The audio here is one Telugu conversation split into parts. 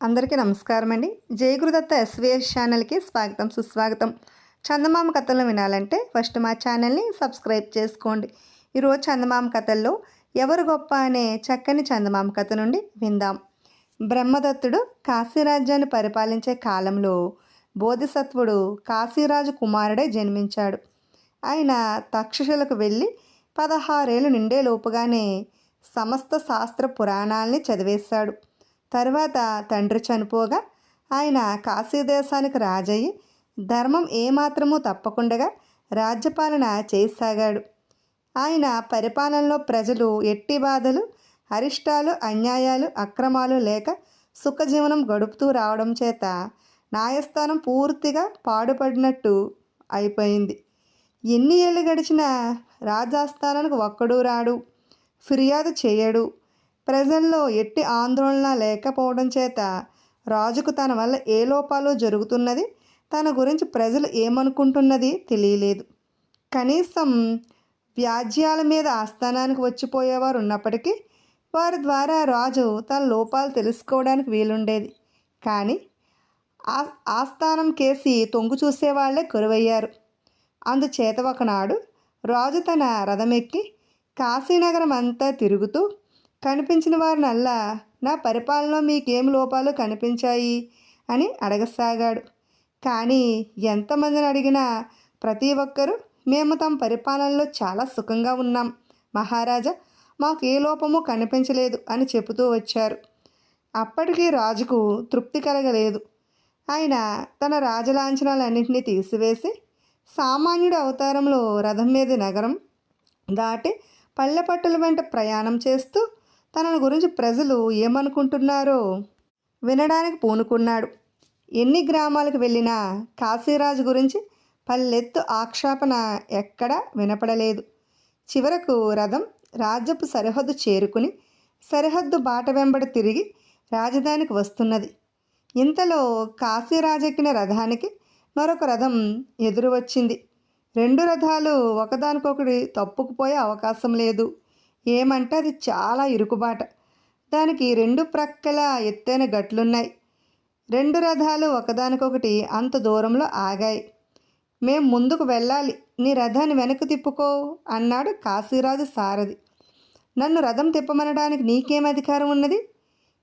అందరికీ నమస్కారం అండి జయగురుదత్త ఎస్విఎస్ ఛానల్కి స్వాగతం సుస్వాగతం. చందమామ కథలను వినాలంటే ఫస్ట్ మా ఛానల్ని సబ్స్క్రైబ్ చేసుకోండి. ఈరోజు చందమామ కథల్లో ఎవరు గొప్ప అనే చక్కని చందమామ కథ నుండి విందాం. బ్రహ్మదత్తుడు కాశీరాజ్యాన్ని పరిపాలించే కాలంలో బోధిసత్వుడు కాశీరాజు కుమారుడే జన్మించాడు. ఆయన తక్షశిలకు వెళ్ళి పదహారేళ్ళు నిండే లోపుగానే సమస్త శాస్త్ర పురాణాల్ని చదివేశాడు. తర్వాత తండ్రి చనిపోగా ఆయన కాశీదేశానికి రాజయ్యి ధర్మం ఏమాత్రమూ తప్పకుండగా రాజ్యపాలన చేయసాగాడు. ఆయన పరిపాలనలో ప్రజలు ఎట్టి బాధలు అరిష్టాలు అన్యాయాలు అక్రమాలు లేక సుఖజీవనం గడుపుతూ రావడం చేత న్యాయస్థానం పూర్తిగా పాడుపడినట్టు అయిపోయింది. ఎన్ని ఏళ్ళు గడిచినా రాజాస్థానానికి ఒక్కడూ రాడు ఫిర్యాదు చేయడు. ప్రజల్లో ఎట్టి ఆందోళన లేకపోవడం చేత రాజుకు తన వల్ల ఏ లోపాలు జరుగుతున్నది? తన గురించి ప్రజలు ఏమనుకుంటున్నది తెలియలేదు. కనీసం వ్యాజ్యాల మీద ఆస్థానానికి వచ్చిపోయేవారు ఉన్నప్పటికీ వారి ద్వారా రాజు తన లోపాలు తెలుసుకోవడానికి వీలుండేది. కానీ ఆ ఆస్థానం కేసి తొంగు చూసేవాళ్ళే కరువయ్యారు. అందుచేత ఒకనాడు రాజు తన రథమెక్కి కాశీనగరం అంతా తిరుగుతూ కనిపించిన వారినల్లా నా పరిపాలనలో మీకేం లోపాలు కనిపించాయి? అని అడగసాగాడు. కానీ ఎంతమందిని అడిగినా ప్రతి ఒక్కరూ మేము తమ పరిపాలనలో చాలా సుఖంగా ఉన్నాం. మహారాజా మాకు ఏ లోపము కనిపించలేదు అని చెబుతూ వచ్చారు. అప్పటికీ రాజుకు తృప్తి కలగలేదు. ఆయన తన రాజలాంఛనాలన్నింటినీ తీసివేసి సామాన్యుడి అవతారంలో రథం మీద నగరం దాటి పల్లెపట్టుల వెంట ప్రయాణం చేస్తూ తనను గురించి ప్రజలు ఏమనుకుంటున్నారో వినడానికి పూనుకున్నాడు. ఎన్ని గ్రామాలకు వెళ్ళినా కాశీరాజు గురించి పల్లెత్తు ఆక్షేపణ ఎక్కడా వినపడలేదు. చివరకు రథం రాజ్యపు సరిహద్దు చేరుకుని సరిహద్దు బాట వెంబడి తిరిగి రాజధానికి వస్తున్నది. ఇంతలో కాశీరాజెక్కిన రథానికి మరొక రథం ఎదురు వచ్చింది రెండు రథాలు ఒకదానికొకటి తప్పుకుపోయే అవకాశం లేదు. ఏమంటే అది చాలా ఇరుకుబాట. దానికి రెండు ప్రక్కల ఎత్తైన గట్లున్నాయి. రెండు రథాలు ఒకదానికొకటి అంత దూరంలో ఆగాయి. మేం ముందుకు వెళ్ళాలి. నీ రథాన్ని వెనక్కి తిప్పుకో అన్నాడు కాశీరాజు సారథి. నన్ను రథం తిప్పమనడానికి నీకేం అధికారం ఉన్నది?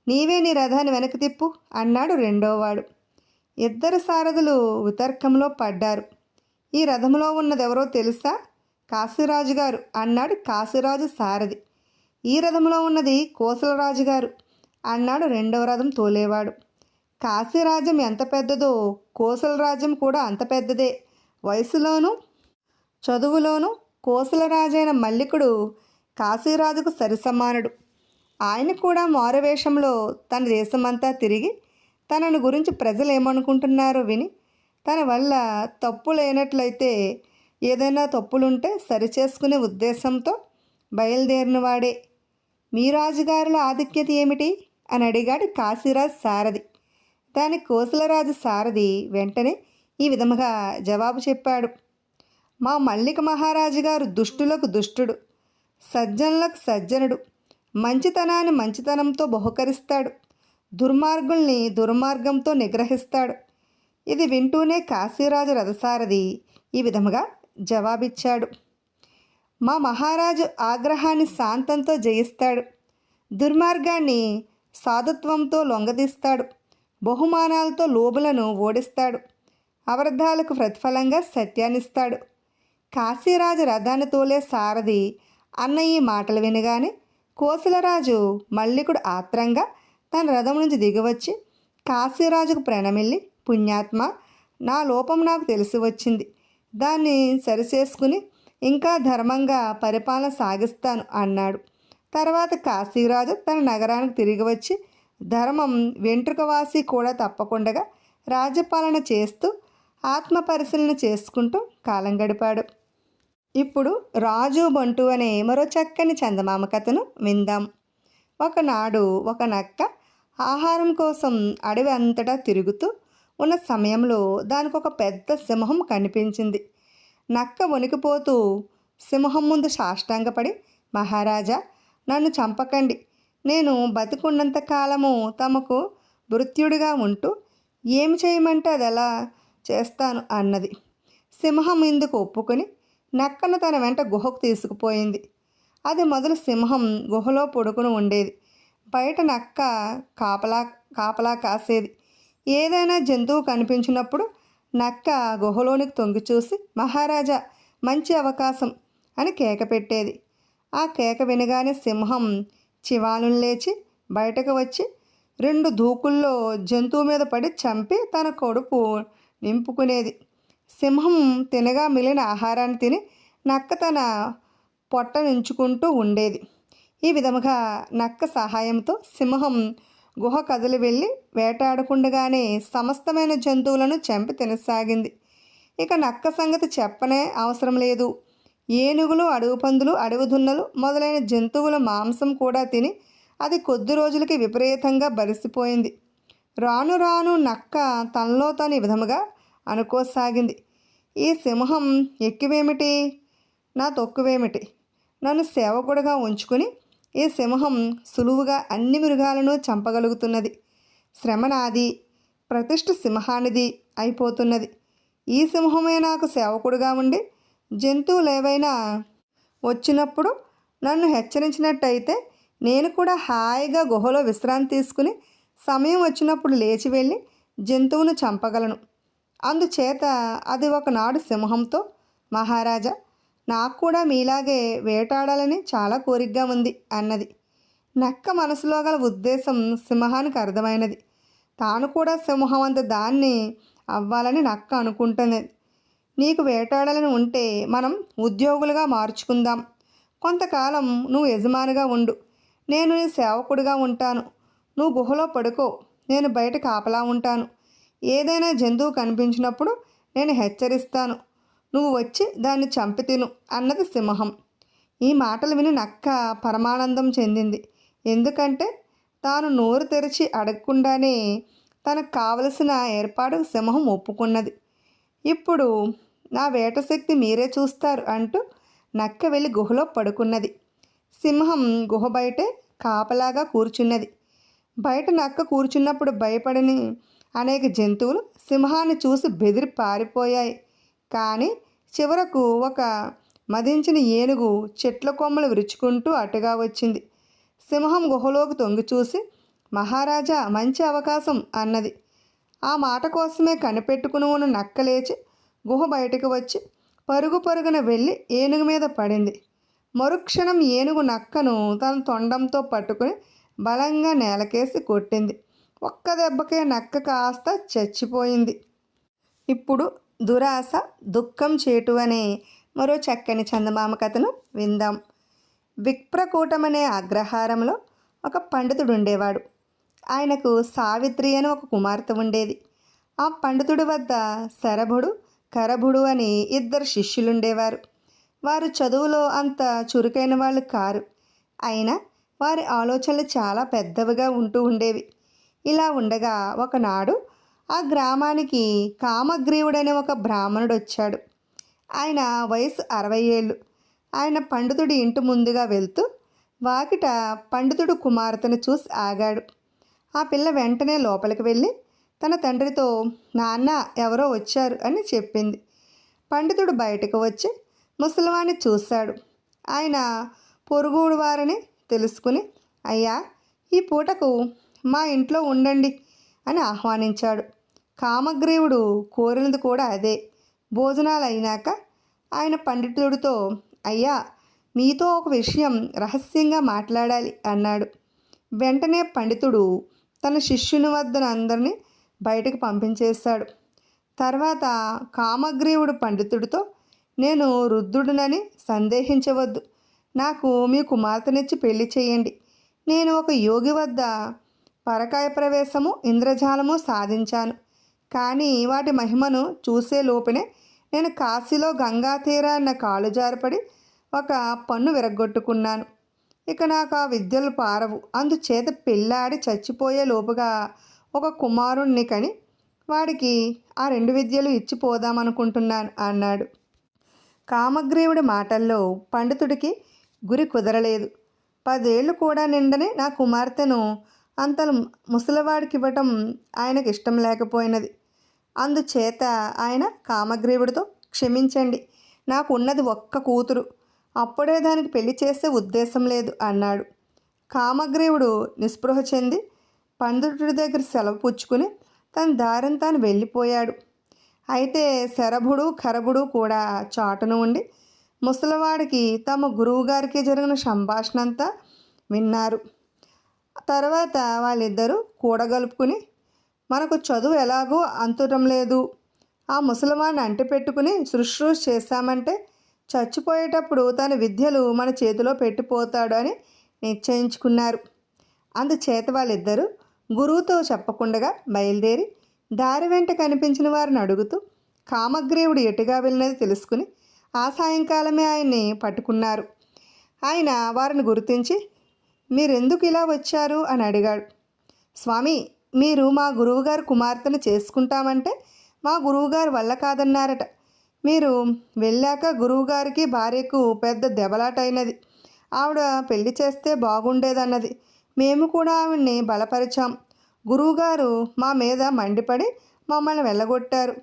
నీవే నీ రథాన్ని వెనక్కి తిప్పు అన్నాడు రెండోవాడు. ఇద్దరు సారథులు వితర్కంలో పడ్డారు. ఈ రథంలో ఉన్నదెవరో తెలుసా? కాశీరాజు గారు అన్నాడు కాశీరాజు సారథి. ఈ రథంలో ఉన్నది కోసలరాజు గారు. అన్నాడు రెండవ రథం తోలేవాడు. కాశీరాజ్యం ఎంత పెద్దదో కోసలరాజ్యం కూడా అంత పెద్దదే. వయసులోనూ చదువులోనూ కోసలరాజైన మల్లికుడు కాశీరాజుకు సరిసమానుడు. ఆయన కూడా మారువేషంలో తన దేశమంతా తిరిగి తనను గురించి ప్రజలు ఏమనుకుంటున్నారో విని తన వల్ల తప్పు లేనట్లయితే ఏదైనా తప్పులుంటే సరిచేసుకునే ఉద్దేశంతో బయలుదేరిన వాడే మీ రాజుగారుల ఆధిక్యత ఏమిటి? అని అడిగాడు కాశీరాజు సారథి. దాని కోసలరాజు సారథి వెంటనే ఈ విధముగా జవాబు చెప్పాడు. మా మల్లిక మహారాజు గారు దుష్టులకు దుష్టుడు సజ్జనులకు సజ్జనుడు మంచితనాన్ని మంచితనంతో బహుకరిస్తాడు దుర్మార్గుల్ని దుర్మార్గంతో నిగ్రహిస్తాడు. ఇది వింటూనే కాశీరాజు రథసారథి ఈ విధముగా జవాబిచ్చాడు. మా మహారాజు ఆగ్రహాన్ని శాంతంతో జయిస్తాడు. దుర్మార్గాన్ని సాధుత్వంతో లొంగదీస్తాడు. బహుమానాలతో లోబులను ఓడిస్తాడు. అబద్ధాలకు ప్రతిఫలంగా సత్యాన్నిస్తాడు. కాశీరాజు రథాన్ని తోలే సారథి అన్న ఈ మాటలు వినగానే కోసలరాజు మల్లికుడు ఆత్రంగా తన రథం నుంచి దిగివచ్చి కాశీరాజుకు ప్రణమిల్లి పుణ్యాత్మ నా లోపం నాకు తెలిసి వచ్చింది. దాన్ని సరిచేసుకుని ఇంకా ధర్మంగా పరిపాలన సాగిస్తాను అన్నాడు. తర్వాత కాశీరాజు తన నగరానికి తిరిగి వచ్చి ధర్మం వెంట్రుకవాసి కూడా తప్పకుండా రాజ్యపాలన చేస్తూ ఆత్మ పరిశీలన చేసుకుంటూ కాలం గడిపాడు. ఇప్పుడు రాజు బంటు అనే మరో చక్కని చందమామ కథను విందాం. ఒకనాడు ఒక నక్క ఆహారం కోసం అడవి అంతటా తిరుగుతూ ఉన్న సమయంలో దానికి ఒక పెద్ద సింహం కనిపించింది. నక్క వణికిపోతూ సింహం ముందు సాష్టాంగపడి మహారాజా నన్ను చంపకండి. నేను బతికున్నంత కాలము తమకు భృత్యుడిగా ఉంటూ ఏమి చేయమంటే అది ఎలా చేస్తాను అన్నది. సింహం ఇందుకు ఒప్పుకొని నక్కను తన వెంట గుహకు తీసుకుపోయింది. అది మొదలు సింహం గుహలో పొడుకుని ఉండేది. బయట నక్క కాపలా కాపలా కాసేది. ఏదైనా జంతువు కనిపించినప్పుడు నక్క గుహలోనికి తొంగి చూసి మహారాజా మంచి అవకాశం అని కేక పెట్టేది. ఆ కేక వినగానే సింహం చివాను లేచి బయటకు వచ్చి రెండు దూకుల్లో జంతువు మీద పడి చంపి తన కొడుపు నింపుకునేది. సింహం తినగా మిగిలిన ఆహారాన్ని తిని నక్క తన పొట్ట నించుకుంటూ ఉండేది. ఈ విధముగా నక్క సహాయంతో సింహం గుహ కదిలి వెళ్ళి వేటాడకుండగానే సమస్తమైన జంతువులను చంపి తినసాగింది. ఇక నక్క సంగతి చెప్పనే అవసరం లేదు. ఏనుగులు అడవి పందులు అడవి దున్నలు మొదలైన జంతువుల మాంసం కూడా తిని అది కొద్ది రోజులకి విపరీతంగా బలిసిపోయింది. రాను రాను నక్క తనలో తాను విధముగా అనుకోసాగింది. ఈ సింహం ఎక్కువేమిటి? నా తొక్కువేమిటి? నన్ను సేవకుడుగా ఉంచుకుని ఈ సింహం సులువుగా అన్ని మృగాలను చంపగలుగుతున్నది. శ్రమ నాది ప్రతిష్ఠ సింహానిది అయిపోతున్నది. ఈ సింహమే నాకు సేవకుడుగా ఉండి జంతువులు ఏవైనా వచ్చినప్పుడు నన్ను హెచ్చరించినట్టయితే నేను కూడా హాయిగా గుహలో విశ్రాంతి తీసుకుని సమయం వచ్చినప్పుడు లేచి వెళ్ళి జంతువును చంపగలను. అందుచేత అది ఒకనాడు సింహంతో మహారాజా నాకు కూడా మీలాగే వేటాడాలని చాలా కోరికగా ఉంది అన్నది. నక్క మనసులో గల ఉద్దేశం సింహానికి అర్థమైనది. తాను కూడా సింహం అంత దాన్ని అవ్వాలని నక్క అనుకుంటున్నది నీకు వేటాడాలని ఉంటే మనం ఉద్యోగులుగా మార్చుకుందాం. కొంతకాలం నువ్వు యజమానిగా ఉండు. నేను నీ సేవకుడిగా ఉంటాను. నువ్వు గుహలో పడుకో. నేను బయట కాపలా ఉంటాను. ఏదైనా జంతువు కనిపించినప్పుడు నేను హెచ్చరిస్తాను. నువ్వు వచ్చి దాన్ని చంపి తిను అన్నది సింహం. ఈ మాటలు విని నక్క పరమానందం చెందింది. ఎందుకంటే తాను నోరు తెరిచి అడగకుండానే తనకు కావలసిన ఏర్పాటు సింహం ఒప్పుకున్నది. ఇప్పుడు నా వేట శక్తి మీరే చూస్తారు అంటూ నక్క వెళ్ళి గుహలో పడుకున్నది. సింహం గుహ బయటే కాపలాగా కూర్చున్నది. బయట నక్క కూర్చున్నప్పుడు భయపడని అనేక జంతువులు సింహాన్ని చూసి బెదిరి పారిపోయాయి. కానీ చివరకు ఒక మదించిన ఏనుగు చెట్ల కొమ్మలు విరుచుకుంటూ అటుగా వచ్చింది. సింహం గుహలోకి తొంగి చూసి మహారాజా మంచి అవకాశం అన్నది. ఆ మాట కోసమే కనిపెట్టుకుని ఉన్న నక్క లేచి గుహ బయటకు వచ్చి పరుగు పరుగున వెళ్ళి ఏనుగు మీద పడింది. మరుక్షణం ఏనుగు నక్కను తన తొండంతో పట్టుకుని బలంగా నేలకేసి కొట్టింది. ఒక్క దెబ్బకే నక్క కాస్త చచ్చిపోయింది. ఇప్పుడు దురాశ దుఃఖం చేటు అనే మరో చక్కని చందమామ కథను విందాం. విప్రకూటమనే అగ్రహారంలో ఒక పండితుడు ఉండేవాడు. ఆయనకు సావిత్రి అని ఒక కుమార్తె ఉండేది. ఆ పండితుడి వద్ద శరభుడు కరభుడు అని ఇద్దరు శిష్యులుండేవారు. వారు చదువులో అంత చురుకైన వాళ్ళు కారు. అయినా వారి ఆలోచనలు చాలా పెద్దవిగా ఉంటూ ఉండేవి. ఇలా ఉండగా ఒకనాడు ఆ గ్రామానికి కామగ్రీవుడనే ఒక బ్రాహ్మణుడు వచ్చాడు ఆయన వయసు అరవై ఏళ్ళు. ఆయన పండితుడి ఇంటి ముందుగా వెళ్తూ వాకిట పండితుడు కుమార్తెను చూసి ఆగాడు. ఆ పిల్ల వెంటనే లోపలికి వెళ్ళి తన తండ్రితో నాన్న ఎవరో వచ్చారు అని చెప్పింది. పండితుడు బయటకు వచ్చి ముసలివాణ్ణి చూశాడు. ఆయన పొరుగుడు వారని తెలుసుకుని అయ్యా ఈ పూటకు మా ఇంట్లో ఉండండి అని ఆహ్వానించాడు. కామగ్రీవుడు కోరినది కూడా అదే. భోజనాలు అయినాక ఆయన పండితుడితో అయ్యా మీతో ఒక విషయం రహస్యంగా మాట్లాడాలి అన్నాడు. వెంటనే పండితుడు తన శిష్యుని వద్దన అందరినీ బయటకు పంపించేశాడు. తర్వాత కామగ్రీవుడు పండితుడితో నేను రుద్రుడినని సందేహించవద్దు. నాకు మీ కుమార్తెనిచ్చి పెళ్ళి చేయండి. నేను ఒక యోగి వద్ద పరకాయ ప్రవేశము ఇంద్రజాలము సాధించాను. కానీ వాటి మహిమను చూసే లోపునే నేను కాశీలో గంగా తీరాన్న కాలు జారపడి ఒక పన్ను విరగొట్టుకున్నాను ఇక నాకు ఆ విద్యలు పారవు. అందుచేత పెళ్ళాడి చచ్చిపోయే లోపుగా ఒక కుమారుణ్ణి కని వాడికి ఆ రెండు విద్యలు ఇచ్చిపోదామనుకుంటున్నాను అన్నాడు. కామగ్రీవుడి మాటల్లో పండితుడికి గురి కుదరలేదు. పదేళ్ళు కూడా నిండని నా కుమార్తెను అంతలు ముసలివాడికి ఇవ్వటం ఆయనకి ఇష్టం లేకపోయినది. అందుచేత ఆయన కామగ్రీవుడితో క్షమించండి. నాకు ఉన్నది ఒక్క కూతురు. అప్పుడే దానికి పెళ్ళి చేసే ఉద్దేశం లేదు అన్నాడు. కామగ్రీవుడు నిస్పృహ చెంది పండితుడి దగ్గర సెలవు పుచ్చుకుని తన దారిని తాను వెళ్ళిపోయాడు. అయితే శరభుడు ఖరభుడు కూడా చాటున ఉండి ముసలివాడికి తమ గురువుగారికి జరిగిన సంభాషణ అంతా విన్నారు. తర్వాత వాళ్ళిద్దరూ కూడగలుపుకుని మనకు చదువు ఎలాగో అంతుటం లేదు. ఆ ముసలివాడిని అంటిపెట్టుకుని శుశ్రూష చేశామంటే చచ్చిపోయేటప్పుడు తన విద్యలు మన చేతిలో పెట్టిపోతాడు అని నిశ్చయించుకున్నారు. అందుచేత వాళ్ళిద్దరూ గురువుతో చెప్పకుండా బయలుదేరి దారి వెంట కనిపించిన వారిని అడుగుతూ కామగ్రీవుడు ఎటుగా వెళ్ళినది తెలుసుకుని ఆ సాయంకాలమే ఆయన్ని పట్టుకున్నారు. ఆయన వారిని గుర్తించి మీరెందుకు ఇలా వచ్చారు అని అడిగాడు. స్వామి మీరు మా గురువుగారు కుమార్తెను చేసుకుంటామంటే మా గురువుగారు వల్ల కాదన్నారట. మీరు వెళ్ళాక గురువుగారికి భార్యకు పెద్ద దెబ్బలాటైనది. ఆవిడ పెళ్ళి చేస్తే బాగుండేదన్నది. మేము కూడా ఆవిడ్ని బలపరిచాం. గురువుగారు మా మీద మండిపడి మమ్మల్ని వెళ్ళగొట్టారు.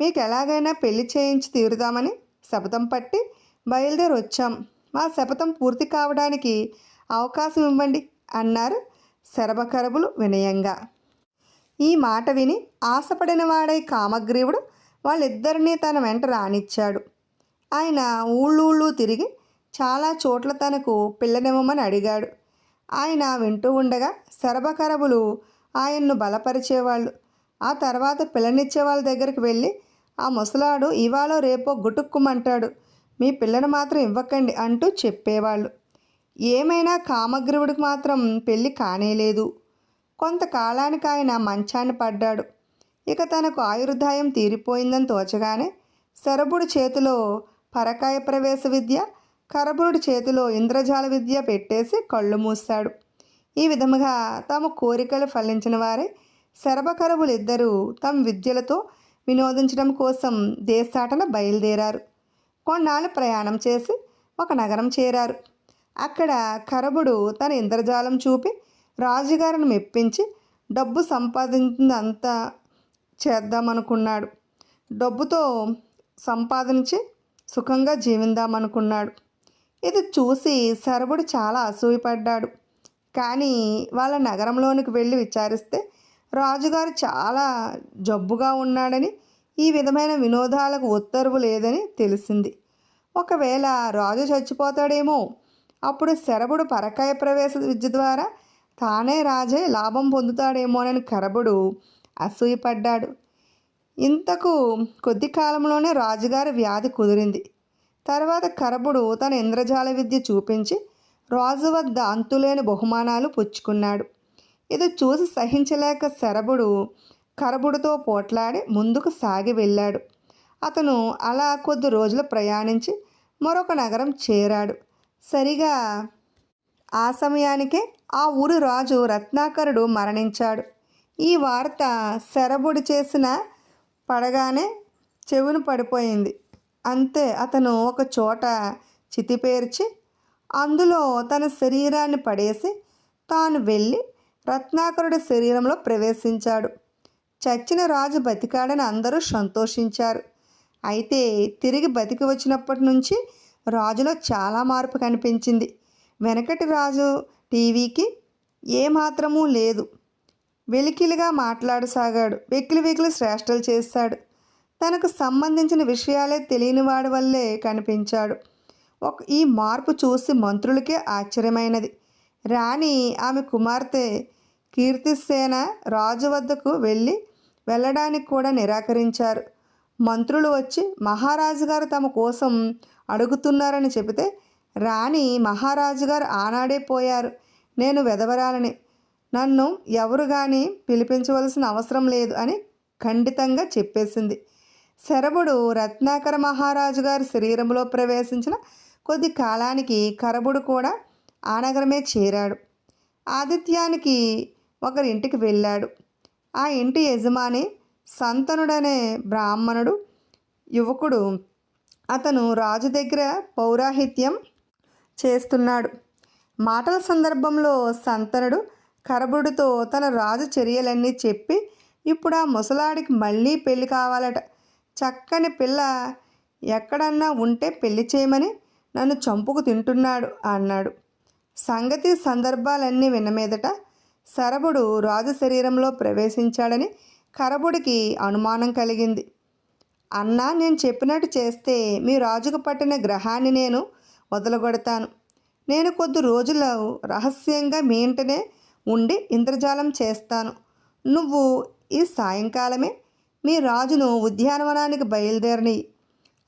మీకు ఎలాగైనా పెళ్ళి చేయించి తీరుదామని శపథం పట్టి బయలుదేరి వచ్చాం మా శపథం పూర్తి కావడానికి అవకాశం ఇవ్వండి అన్నారు శరభకరబులు వినయంగా. ఈ మాట విని ఆశపడిన వాడై కామగ్రీవుడు వాళ్ళిద్దరినీ తన వెంట రానిచ్చాడు. ఆయన ఊళ్ళూళ్ళు తిరిగి చాలా చోట్ల తనకు పిల్లనివ్వమని అడిగాడు. ఆయన వింటూ ఉండగా శరభకరబులు ఆయన్ను బలపరిచేవాళ్ళు. ఆ తర్వాత పిల్లనిచ్చే వాళ్ళ దగ్గరికి వెళ్ళి ఆ ముసలాడు ఇవాళ రేపో గుటుక్కుమంటాడు. మీ పిల్లను మాత్రం ఇవ్వకండి అంటూ చెప్పేవాళ్ళు. ఏమైనా కామగ్రీవుడికి మాత్రం పెళ్ళి కానేలేదు కొంతకాలానికి ఆయన మంచాన్ని పడ్డాడు. ఇక తనకు ఆయుర్దాయం తీరిపోయిందని తోచగానే శరభుడి చేతిలో పరకాయ ప్రవేశ విద్య కరభుడి చేతిలో ఇంద్రజాల విద్య పెట్టేసి కళ్ళు మూశాడు. ఈ విధముగా తమ కోరికలు ఫలించిన వారే శరభకరబులిద్దరూ తమ విద్యలతో వినోదించడం కోసం దేశాటన బయలుదేరారు. కొన్నాళ్ళు ప్రయాణం చేసి ఒక నగరం చేరారు. అక్కడ కరబుడు తన ఇంద్రజాలం చూపి రాజుగారిని మెప్పించి డబ్బు సంపాదించిందంతా చేద్దామనుకున్నాడు. డబ్బుతో సంపాదించి సుఖంగా జీవిందామనుకున్నాడు. ఇది చూసి శరభుడు చాలా అసూయపడ్డాడు. కానీ వాళ్ళ నగరంలోనికి వెళ్ళి విచారిస్తే రాజుగారు చాలా జబ్బుగా ఉన్నాడని ఈ విధమైన వినోదాలకు ఉత్తర్వు లేదని తెలిసింది. ఒకవేళ రాజు చచ్చిపోతాడేమో అప్పుడు శరభుడు పరకాయ ప్రవేశ విద్య ద్వారా తానే రాజే లాభం పొందుతాడేమోనని కరబుడు అసూయపడ్డాడు. ఇంతకు కొద్ది కాలంలోనే రాజుగారి వ్యాధి కుదిరింది. తర్వాత కరబుడు తన ఇంద్రజాల విద్య చూపించి రాజు వద్ద అంతులేని బహుమానాలు పుచ్చుకున్నాడు. ఇది చూసి సహించలేక శరభుడు కరబుడితో పోట్లాడి ముందుకు సాగి వెళ్ళాడు. అతను అలా కొద్ది రోజులు ప్రయాణించి మరొక నగరం చేరాడు. సరిగా ఆ సమయానికే ఆ ఊరు రాజు రత్నాకరుడు మరణించాడు. ఈ వార్త శరభుడు చేసిన పడగానే చెవును పడిపోయింది. అంతే అతను ఒక చోట చితిపేర్చి అందులో తన శరీరాన్ని పడేసి తాను వెళ్ళి రత్నాకరుడి శరీరంలో ప్రవేశించాడు. చచ్చిన రాజు బతికాడని అందరూ సంతోషించారు. అయితే తిరిగి బతికి వచ్చినప్పటి నుంచి రాజులో చాలా మార్పు కనిపించింది. వెనకటి రాజు టీవీకి ఏమాత్రమూ లేదు. వెలికిలిగా మాట్లాడసాగాడు. వెకిలి వెకిలి శ్రేష్టలు చేశాడు తనకు సంబంధించిన విషయాలే తెలియని వాడి వల్లే కనిపించాడు. ఒక ఈ మార్పు చూసి మంత్రులకే ఆశ్చర్యమైనది. రాణి ఆమె కుమార్తె కీర్తిసేన రాజు వద్దకు వెళ్ళి వెళ్ళడానికి కూడా నిరాకరించారు. మంత్రులు వచ్చి మహారాజు గారు తమ కోసం అడుగుతున్నారని చెబితే రాణి మహారాజు గారు ఆనాడే పోయారు. నేను వెదవరాలని నన్ను ఎవరు కానీ పిలిపించవలసిన అవసరం లేదు అని ఖండితంగా చెప్పేసింది. శరభుడు రత్నాకర మహారాజు గారి శరీరంలో ప్రవేశించిన కొద్ది కాలానికి కరబుడు కూడా ఆ నగరమే చేరాడు. ఆదిత్యానికి ఒకరి ఇంటికి వెళ్ళాడు. ఆ ఇంటి యజమాని సంతనుడనే బ్రాహ్మణుడు యువకుడు అతను రాజు దగ్గర పౌరాహిత్యం చేస్తున్నాడు. మాటల సందర్భంలో సంతనుడు కరబుడితో తన రాజు చర్యలన్నీ చెప్పి ఇప్పుడు ఆ ముసలాడికి మళ్ళీ పెళ్ళి కావాలట. చక్కని పిల్ల ఎక్కడన్నా ఉంటే పెళ్ళి చేయమని నన్ను చంపుకు తింటున్నాడు అన్నాడు. సంగతి సందర్భాలన్నీ విన్న మీదట శరభుడు రాజు శరీరంలో ప్రవేశించాడని కరబుడికి అనుమానం కలిగింది. అన్నా నేను చెప్పినట్టు చేస్తే మీ రాజుకు పట్టిన గ్రహాన్ని నేను వదలగొడతాను. నేను కొద్ది రోజులు రహస్యంగా మీ ఇంటనే ఉండి ఇంద్రజాలం చేస్తాను. నువ్వు ఈ సాయంకాలమే మీ రాజును ఉద్యానవనానికి బయలుదేరని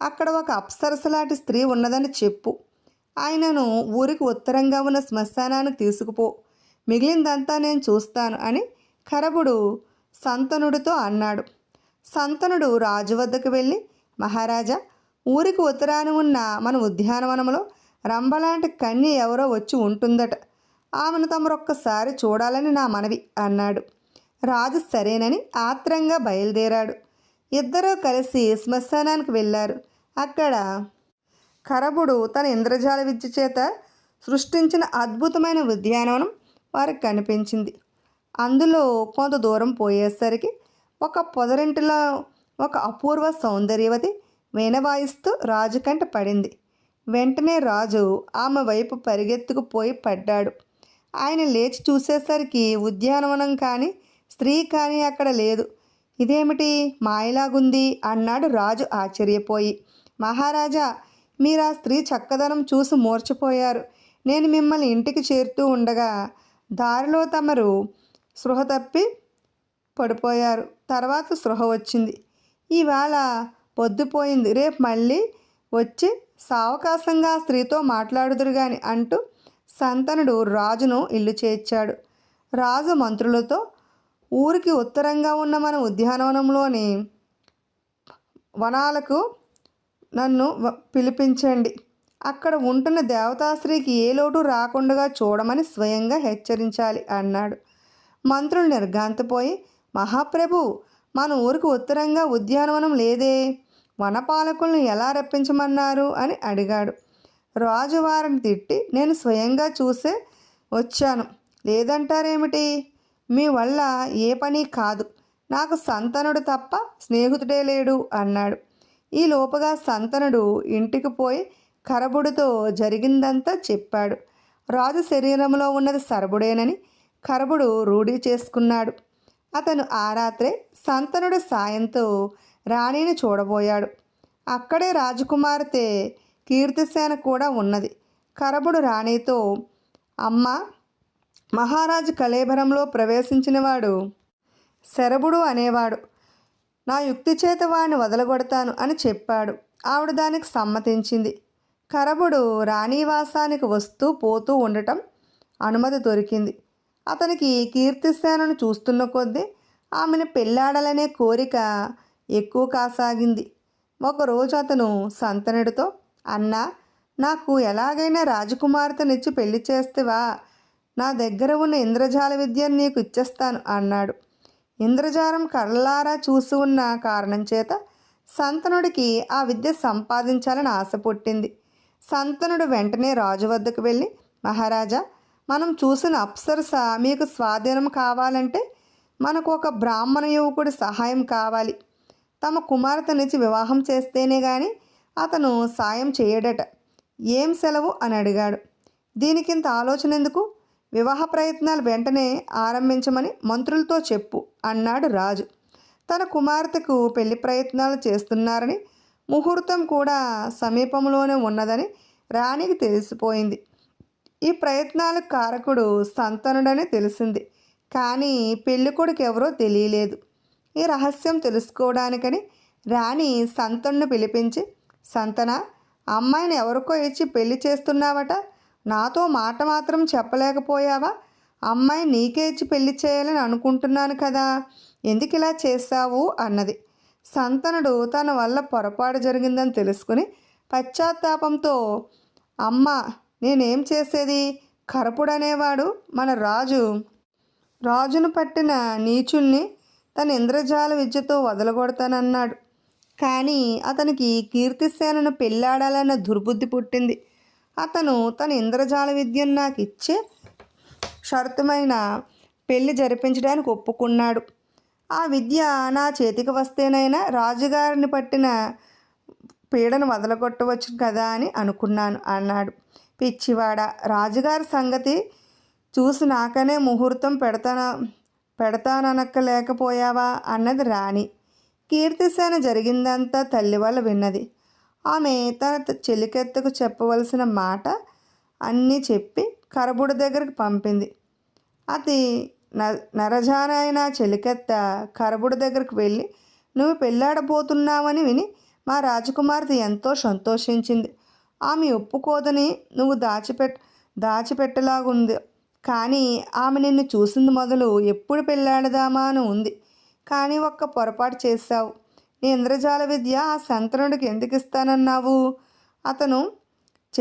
అక్కడ ఒక అప్సరసలాంటి స్త్రీ ఉన్నదని చెప్పు. ఆయనను ఊరికి ఉత్తరంగా ఉన్న శ్మశానానికి తీసుకుపో. మిగిలిందంతా నేను చూస్తాను అని ఖరబుడు సంతనుడితో అన్నాడు. సంతనుడు రాజు వద్దకు వెళ్ళి మహారాజా ఊరికి ఉత్తరాన ఉన్న మన ఉద్యానవనంలో రంభలాంటి కన్య ఎవరో వచ్చి ఉంటుందట. ఆమెను తమరొక్కసారి చూడాలని నా మనవి అన్నాడు. రాజు సరేనని ఆత్రంగా బయలుదేరాడు. ఇద్దరూ కలిసి శ్మశానానికి వెళ్ళారు. అక్కడ కరబుడు తన ఇంద్రజాల విద్య చేత సృష్టించిన అద్భుతమైన ఉద్యానవనం వారికి కనిపించింది. అందులో కొంత దూరం పోయేసరికి ఒక పొదరింటిలో ఒక అపూర్వ సౌందర్యవతి వీణ వాయిస్తూ రాజు కంట పడింది. వెంటనే రాజు ఆమె వైపు పరిగెత్తుకుపోయి పడ్డాడు. ఆయన లేచి చూసేసరికి ఉద్యానవనం కానీ స్త్రీ కానీ అక్కడ లేదు. ఇదేమిటి? మాయలాగుంది అన్నాడు రాజు ఆశ్చర్యపోయి. మహారాజా మీరు ఆ స్త్రీ చక్కదనం చూసి మూర్చిపోయారు నేను మిమ్మల్ని ఇంటికి చేరుతూ ఉండగా దారిలో తమరు స్పృహ తప్పి పడిపోయారు. తర్వాత స్పృహ వచ్చింది. ఇవాళ పొద్దుపోయింది. రేపు మళ్ళీ వచ్చి సావకాశంగా స్త్రీతో మాట్లాడుదురు గాని అంటూ సంతనుడు రాజును ఇల్లు చేర్చాడు. రాజు మంత్రులతో ఊరికి ఉత్తరంగా ఉన్న మన ఉద్యానవనంలోని వనాలకు నన్ను వ- పిలిపించండి. అక్కడ ఉంటున్న దేవతాశ్రీకి ఏ లోటు రాకుండా చూడమని స్వయంగా హెచ్చరించాలి అన్నాడు. మంత్రులు నిర్గాంతపోయి మహాప్రభు మన ఊరికి ఉత్తరంగా ఉద్యానవనం లేదే? వనపాలకులను ఎలా రప్పించమన్నారు? అని అడిగాడు. రాజు వారిని తిట్టి నేను స్వయంగా చూసే వచ్చాను. లేదంటారేమిటి? మీ వల్ల ఏ పని కాదు. నాకు సంతనుడు తప్ప స్నేహితుడే లేడు అన్నాడు. ఈ లోపగా సంతనుడు ఇంటికి పోయి కరబుడితో జరిగిందంతా చెప్పాడు. రాజు శరీరంలో ఉన్నది సరబుడేనని కరబుడు రూఢి చేసుకున్నాడు. అతను ఆ రాత్రే సంతనుడు సాయంతో రాణిని చూడబోయాడు. అక్కడే రాజకుమార్తె కీర్తిసేన కూడా ఉన్నది. కరబుడు రాణితో అమ్మ మహారాజు కళేబరంలో ప్రవేశించినవాడు శరభుడు అనేవాడు. నా యుక్తి చేత వాడిని వదలగొడతాను అని చెప్పాడు. ఆవిడ దానికి సమ్మతించింది. కరబుడు రాణివాసానికి వస్తూ పోతూ ఉండటం అనుమతి దొరికింది. అతనికి కీర్తిసేనను చూస్తున్న కొద్దీ ఆమెను పెళ్ళాడాలనే కోరిక ఎక్కువ కాసాగింది. ఒకరోజు అతను సంతనుడితో అన్నా నాకు ఎలాగైనా రాజకుమార్తెనిచ్చి పెళ్ళి చేస్తేవా? నా దగ్గర ఉన్న ఇంద్రజాల విద్యను నీకు ఇచ్చేస్తాను అన్నాడు. ఇంద్రజాలం కళ్ళారా చూసి ఉన్న కారణం చేత సంతనుడికి ఆ విద్య సంపాదించాలని ఆశ పుట్టింది. సంతనుడు వెంటనే రాజు వద్దకు వెళ్ళి మహారాజా మనం చూసిన అప్సరస మీకు స్వాధీనం కావాలంటే మనకు ఒక బ్రాహ్మణ యువకుడి సహాయం కావాలి. తమ కుమార్తెనిచ్చి వివాహం చేస్తేనే కానీ అతను సాయం చేయడట. ఏం సెలవు? అని అడిగాడు. దీనికింత ఆలోచన ఎందుకు? వివాహ ప్రయత్నాలు వెంటనే ఆరంభించమని మంత్రులతో చెప్పు అన్నాడు రాజు. తన కుమార్తెకు పెళ్ళి ప్రయత్నాలు చేస్తున్నారని ముహూర్తం కూడా సమీపంలోనే ఉన్నదని రాణికి తెలిసిపోయింది. ఈ ప్రయత్నాలకు కారకుడు సంతనుడని తెలిసింది. కానీ పెళ్ళికొడుకు ఎవరో తెలియలేదు. ఈ రహస్యం తెలుసుకోవడానికని రాణి సంతను పిలిపించి సంతన అమ్మాయిని ఎవరికో ఇచ్చి పెళ్ళి చేస్తున్నావట? నాతో మాట మాత్రం చెప్పలేకపోయావా? అమ్మాయి నీకే ఇచ్చి పెళ్ళి చేయాలని అనుకుంటున్నాను కదా ఎందుకు ఇలా చేశావు? అన్నది. సంతనుడు తన వల్ల పొరపాటు జరిగిందని తెలుసుకుని పశ్చాత్తాపంతో అమ్మ నేనేం చేసేది? కరపుడనేవాడు మన రాజు. రాజును పట్టిన నీచుణ్ణి తన ఇంద్రజాల విద్యతో వదలగొడతానన్నాడు. కానీ అతనికి కీర్తిసేనను పెళ్ళాడాలన్న దుర్బుద్ధి పుట్టింది. అతను తన ఇంద్రజాల విద్యను నాకు ఇచ్చే షరతుమైన పెళ్ళి జరిపించడానికి ఒప్పుకున్నాడు. ఆ విద్య నా చేతికి వస్తేనైనా రాజుగారిని పట్టిన పీడను వదలగొట్టవచ్చు కదా అని అనుకున్నాను అన్నాడు. పిచ్చివాడ. రాజుగారి సంగతి చూసి నాకనే ముహూర్తం పెడతాన పెడతాననక్కలేకపోయావా అన్నది రాణి. కీర్తిసేన జరిగిందంతా తల్లి వల్ల విన్నది. ఆమె తన చెలికెత్తకు చెప్పవలసిన మాట అన్నీ చెప్పి కరబుడి దగ్గరికి పంపింది. అది న నరజానైన చెలికెత్త కరబుడి దగ్గరికి వెళ్ళి నువ్వు పెళ్ళాడబోతున్నావని విని మా రాజకుమార్తె ఎంతో సంతోషించింది. ఆమె ఒప్పుకోదని నువ్వు దాచిపెట్ దాచిపెట్టలాగుంది. కానీ ఆమె నిన్ను చూసింది మొదలు ఎప్పుడు పెళ్ళాడదామా అని ఉంది. కానీ ఒక్క పొరపాటు చేశావు. నీ ఇంద్రజాల విద్య ఆ శంతనుడికి ఎందుకు ఇస్తానన్నావు? అతను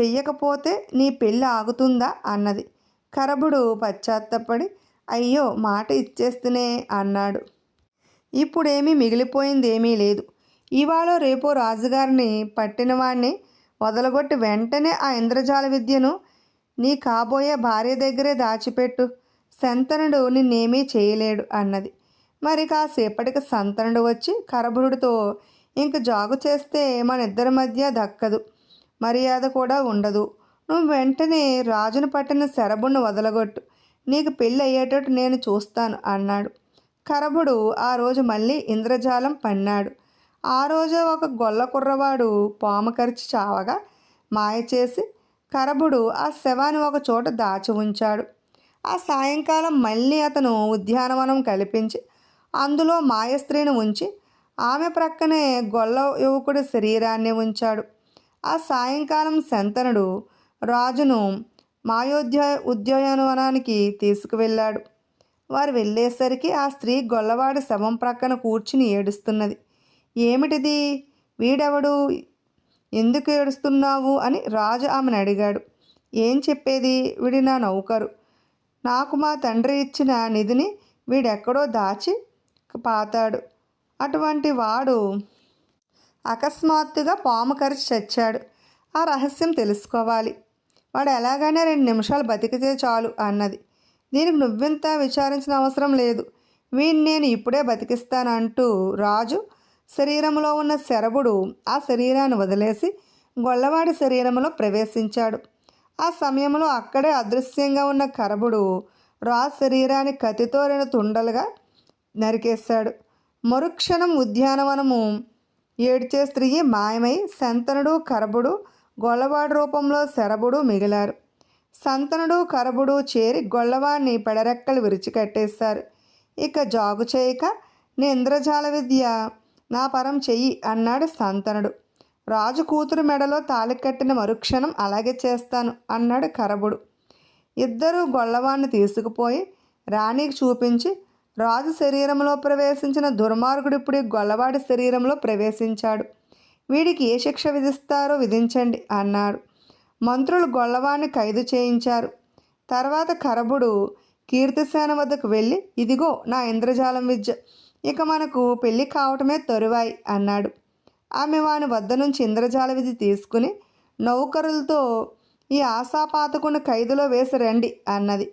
చెయ్యకపోతే నీ పెళ్ళి ఆగుతుందా అన్నది. కరబుడు పశ్చాత్తపడి అయ్యో మాట ఇచ్చేస్తూనే అన్నాడు. ఇప్పుడేమీ మిగిలిపోయింది ఏమీ లేదు. ఇవాళ రేపో రాజుగారిని పట్టినవాణ్ణి వదలగొట్టి వెంటనే ఆ ఇంద్రజాల విద్యను నీ కాబోయే భార్య దగ్గరే దాచిపెట్టు. శంతనుడు నిన్నేమీ చేయలేడు అన్నది. మరి కాసేపటికి సంతనుడు వచ్చి కరభుడితో ఇంక జాగు చేస్తే మన ఇద్దరి మధ్య దక్కదు. మర్యాద కూడా ఉండదు. నువ్వు వెంటనే రాజును పట్టిన శరభుణ్ణి వదలగొట్టు. నీకు పెళ్ళి అయ్యేటట్టు నేను చూస్తాను అన్నాడు. కరభుడు ఆ రోజు మళ్ళీ ఇంద్రజాలం పన్నాడు. ఆ రోజు ఒక గొల్ల కుర్రవాడు పాము కరిచి చావగా మాయ చేసి కరభుడు ఆ శవాన్ని ఒక చోట దాచి ఉంచాడు. ఆ సాయంకాలం మళ్ళీ అతను ఉద్యానవనం కల్పించి అందులో మాయ స్త్రీని ఉంచి ఆమె ప్రక్కనే గొల్ల యువకుడి శరీరాన్ని ఉంచాడు. ఆ సాయంకాలం శంతనుడు రాజును మాయోద్య ఉద్యానవనానికి తీసుకువెళ్ళాడు. వారు వెళ్ళేసరికి ఆ స్త్రీ గొల్లవాడి శవం ప్రక్కన కూర్చుని ఏడుస్తున్నది. ఏమిటిది? వీడెవడు? ఎందుకు ఏడుస్తున్నావు? అని రాజు ఆమెను అడిగాడు. ఏం చెప్పేది? వీడి నా నౌకరు. నాకు మా తండ్రి ఇచ్చిన నిధిని వీడెక్కడో దాచి పాతాడు. అటువంటి వాడు అకస్మాత్తుగా పాము కరిచి చచ్చాడు. ఆ రహస్యం తెలుసుకోవాలి. వాడు ఎలాగైనా రెండు నిమిషాలు బతికితే చాలు అన్నది. దీనికి నువ్వెంత విచారించిన అవసరం లేదు. వీణ్ణి నేను ఇప్పుడే బతికిస్తానంటూ రాజు శరీరంలో ఉన్న శరభుడు ఆ శరీరాన్ని వదిలేసి గొల్లవాడి శరీరంలో ప్రవేశించాడు. ఆ సమయంలో అక్కడే అదృశ్యంగా ఉన్న కరబుడు రా శరీరాన్ని కత్తితో రెండు తుండలుగా నరికేశాడు. మరుక్షణం ఉద్యానవనము ఏడ్చే స్త్రీ మాయమై శంతనుడు కరబుడు గొల్లవాడి రూపంలో శరభుడు మిగిలారు. సంతనుడు కరబుడు చేరి గొల్లవాడిని పెడరెక్కలు విరిచికట్టేశారు. ఇక జాగు చేయక నీ ఇంద్రజాల విద్య నా పరం చెయ్యి అన్నాడు సంతనుడు రాజు కూతురు మెడలో తాళి కట్టిన మరుక్షణం అలాగే చేస్తాను అన్నాడు కరబుడు. ఇద్దరూ గొల్లవాణ్ణి తీసుకుపోయి రాణికి చూపించి రాజు శరీరంలో ప్రవేశించిన దుర్మార్గుడు ఇప్పుడు గొల్లవాడి శరీరంలో ప్రవేశించాడు. వీడికి ఏ శిక్ష విధిస్తారో విధించండి అన్నాడు. మంత్రులు గొల్లవాణ్ణి ఖైదు చేయించారు. తర్వాత కరబుడు కీర్తిసేన వద్దకు వెళ్ళి ఇదిగో నా ఇంద్రజాలం విద్య. ఇక మనకు పెళ్ళి కావటమే తరువాయి అన్నాడు. ఆమె వాని వద్ద నుంచి ఇంద్రజాల విధి తీసుకుని నౌకరులతో ఈ ఆశాపాతకుని ఖైదులో వేసి రండి అన్నది.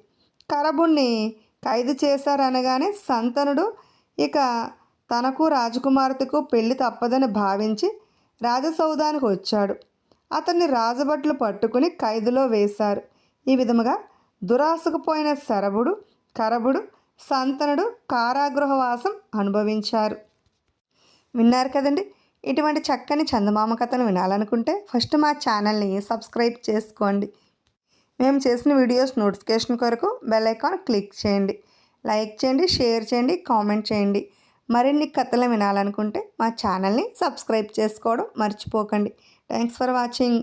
కరబుణ్ణి ఖైదు చేశారనగానే సంతనుడు ఇక తనకు రాజకుమార్తెకు పెళ్ళి తప్పదని భావించి రాజసౌధానికి వచ్చాడు. అతన్ని రాజభట్లు పట్టుకుని ఖైదులో వేశారు. ఈ విధముగా దురాశకు పోయిన శరభుడు కరబుడు సంతనుడు కారాగృహవాసం అనుభవించారు. విన్నారు కదండి? ఇటువంటి చక్కని చందమామ కథను వినాలనుకుంటే ఫస్ట్ మా ఛానల్ని సబ్స్క్రైబ్ చేసుకోండి. మేము చేసిన వీడియోస్ నోటిఫికేషన్ కొరకు బెల్ ఐకాన్ క్లిక్ చేయండి. లైక్ చేయండి షేర్ చేయండి కామెంట్ చేయండి. మరిన్ని కథలు వినాలనుకుంటే మా ఛానల్ని సబ్స్క్రైబ్ చేసుకోవడం మర్చిపోకండి. Thanks for watching.